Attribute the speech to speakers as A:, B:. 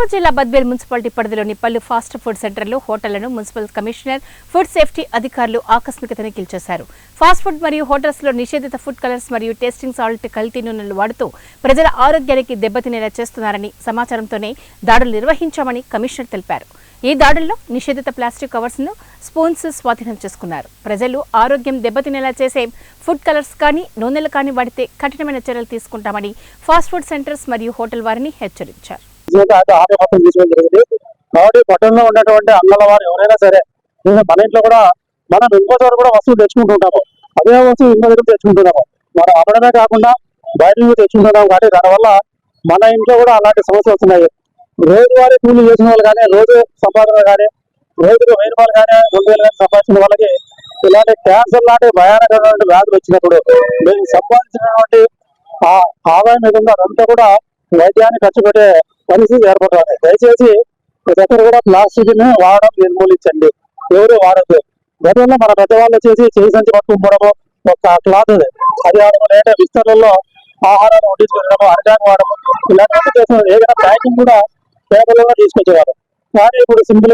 A: కడప జిల్లా బద్వేల్ మున్సిపాలిటీ పరిధిలోని పలు ఫాస్ట్ ఫుడ్ సెంటర్లు హోటళ్ళను మున్సిపల్ కమిషనర్ ఫుడ్ సేఫ్టీ అధికారులు ఆకస్మిక తనిఖీలు చేశారు ఫాస్ట్ ఫుడ్ మరియు హోటల్స్లో నిషేధిత ఫుడ్ కలర్స్ మరియు టేస్టింగ్ సాల్ట్ కల్తీ నూనెలు వాడుతూ ప్రజల ఆరోగ్యానికి దెబ్బతినేలా చేస్తున్నారని సమాచారంతోనే దాడులు నిర్వహించామని కమిషనర్ తెలిపారు. ఈ దాడుల్లో నిషేధిత ప్లాస్టిక్ కవర్స్ను స్పూన్స్ స్వాధీనం చేసుకున్నారు. ప్రజలు ఆరోగ్యం దెబ్బతినేలా చేసే ఫుడ్ కలర్స్ కానీ నూనెలు కానీ వాడితే కఠినమైన చర్యలు తీసుకుంటామని ఫాస్ట్ ఫుడ్ సెంటర్స్ మరియు హోటల్ వారిని హెచ్చరించారు.
B: జీవిత ఆట ఆట మొత్తం తీసుకోవడం జరిగింది. కాబట్టి పట్టణంలో ఉన్నటువంటి అన్నల వారు ఎవరైనా సరే నేను మన ఇంట్లో కూడా మనం ఇంకో చోట కూడా వస్తువులు తెచ్చుకుంటుంటాము. అదే వస్తువు ఇంకో దగ్గర తెచ్చుకుంటున్నాము మనం అమ్మడమే కాకుండా బయట నుంచి తెచ్చుకుంటున్నాం కాబట్టి దానివల్ల మన ఇంట్లో కూడా అలాంటి సమస్యలు వస్తున్నాయి. రోజువారీ కూలీ చేసిన వాళ్ళు కానీ రోజు సంపాదన కానీ రోజుకు వెయ్యి రూపాయలు కానీ రెండు వేలు కానీ సంపాదించిన వాళ్ళకి ఇలాంటి క్యాన్సర్ లాంటి భయానకరమైన వ్యాధులు వచ్చినప్పుడు మేము సంపాదించినటువంటి ఆ ఆదాయం మీద ఉందో అదంతా కూడా వైద్యాన్ని ఖర్చు పెట్టే పరిస్థితి ఏర్పడాలి. దయచేసి ప్రతి ఒక్కరు కూడా ప్లాస్టిక్ని వాడడం నిర్మూలించండి. ఎవరు వాడద్దు. గతంలో మన పెద్దవాళ్ళు చేసి చేయి సంచి పట్టుకుపోవడము ఒక క్లాత్ అది. అది కాకుండా విస్తరణలో ఆహారాన్ని వండించుకోవడము అరటాన్ని వాడము. ఇలాంటి చేస్తున్నారు ఏదైనా ప్యాకింగ్ కూడా పేపర్లో తీసుకొచ్చేవారు. కానీ ఇప్పుడు సింపుల్